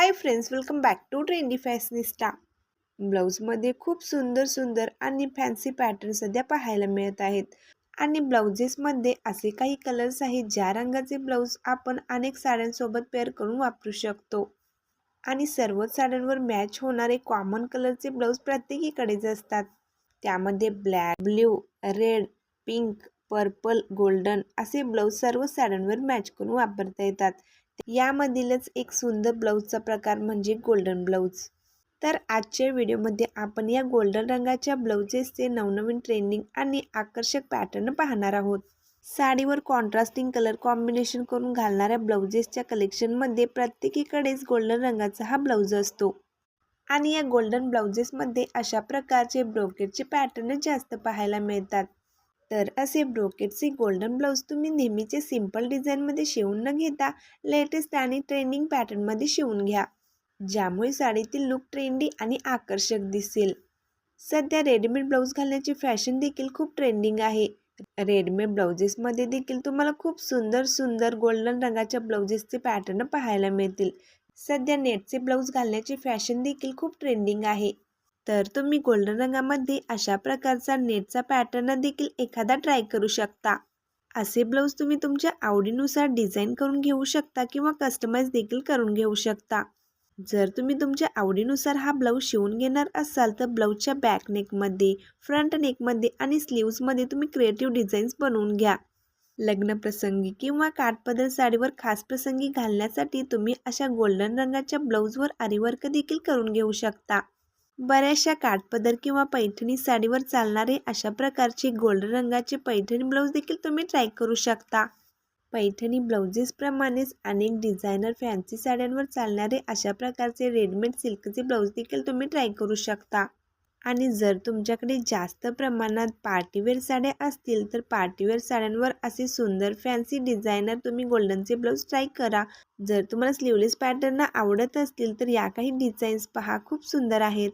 Hi friends welcome back to trendy fashionista ब्लाऊजमध्ये खूप सुंदर सुंदर आणि फॅन्सी पॅटर्न सध्या पाहायला मिळत आहेत. आणि ब्लाउजेसमध्ये असे काही कलर्स आहेत ज्या रंगाचे ब्लाऊज आपण अनेक साड्यांसोबत पेअर करून वापरू शकतो. आणि सर्वच साड्यांवर मॅच होणारे कॉमन कलरचे ब्लाऊज प्रत्येकीकडेच असतात. त्यामध्ये black blue red pink purple golden असे ब्लाऊज सर्व साड्यांवर मॅच करून वापरता येतात. यामधीलच एक सुंदर ब्लाऊजचा प्रकार म्हणजे गोल्डन ब्लाऊज. तर आजच्या व्हिडिओमध्ये आपण या गोल्डन रंगाच्या ब्लाऊजेसचे नवनवीन ट्रेंडिंग आणि आकर्षक पॅटर्न पाहणार आहोत. साडीवर कॉन्ट्रास्टिंग कलर कॉम्बिनेशन करून घालणाऱ्या ब्लाउजेसच्या कलेक्शनमध्ये प्रत्येकीकडेच गोल्डन रंगाचा हा ब्लाऊज असतो. आणि या गोल्डन ब्लाउजेसमध्ये अशा प्रकारचे ब्रोकेटचे पॅटर्न जास्त पाहायला मिळतात. तर असे ब्रोकेटचे गोल्डन ब्लाऊज तुम्ही नेहमीचे सिंपल डिझाईनमध्ये शिवून न घेता लेटेस्ट आणि ट्रेंडिंग पॅटर्नमध्ये शिवून घ्या. ज्यामुळे साडीतील लुक ट्रेंडी आणि आकर्षक दिसेल. सध्या रेडीमेड ब्लाऊज घालण्याची फॅशन देखील खूप ट्रेंडिंग आहे. रेडीमेड ब्लाउजेसमध्ये देखील तुम्हाला खूप सुंदर सुंदर गोल्डन रंगाच्या ब्लाउजेसचे पॅटर्न पाहायला मिळतील. सध्या नेटचे ब्लाऊज घालण्याची फॅशन देखील खूप ट्रेंडिंग आहे. तर तुम्ही गोल्डन रंगामध्ये अशा प्रकारचा नेटचा पॅटर्न देखील एखादा ट्राय करू शकता. असे ब्लाऊज तुम्ही तुमच्या आवडीनुसार डिझाईन करून घेऊ शकता किंवा कस्टमाइज देखील करून घेऊ शकता. जर तुम्ही तुमच्या आवडीनुसार हा ब्लाऊज शिवून घेणार असाल तर ब्लाऊजच्या बॅक नेकमध्ये फ्रंट नेकमध्ये आणि स्लीव्समध्ये तुम्ही क्रिएटिव्ह डिझाईन्स बनवून घ्या. लग्नप्रसंगी किंवा काठपदर साडीवर खास प्रसंगी घालण्यासाठी तुम्ही अशा गोल्डन रंगाच्या ब्लाऊजवर आरीवर्क देखील करून घेऊ शकता. बऱ्याचशा काठपदर किंवा पैठणी साडीवर चालणारे अशा प्रकारचे गोल्डन रंगाचे पैठणी ब्लाऊज देखील तुम्ही ट्राय करू शकता. पैठणी ब्लाउजेसप्रमाणेच अनेक डिझायनर फॅन्सी साड्यांवर चालणारे अशा प्रकारचे रेडमेड सिल्कचे ब्लाऊज देखील तुम्ही ट्राय करू शकता. आणि जर तुमच्याकडे जास्त प्रमाणात पार्टीवेअर साड्या असतील तर पार्टीवेअर साड्यांवर असे सुंदर फॅन्सी डिझायनर तुम्ही गोल्डनचे ब्लाऊज ट्राय करा. जर तुम्हाला स्लीवलेस पॅटर्न आवडत असतील तर या काही डिझाईन्स पहा खूप सुंदर आहेत.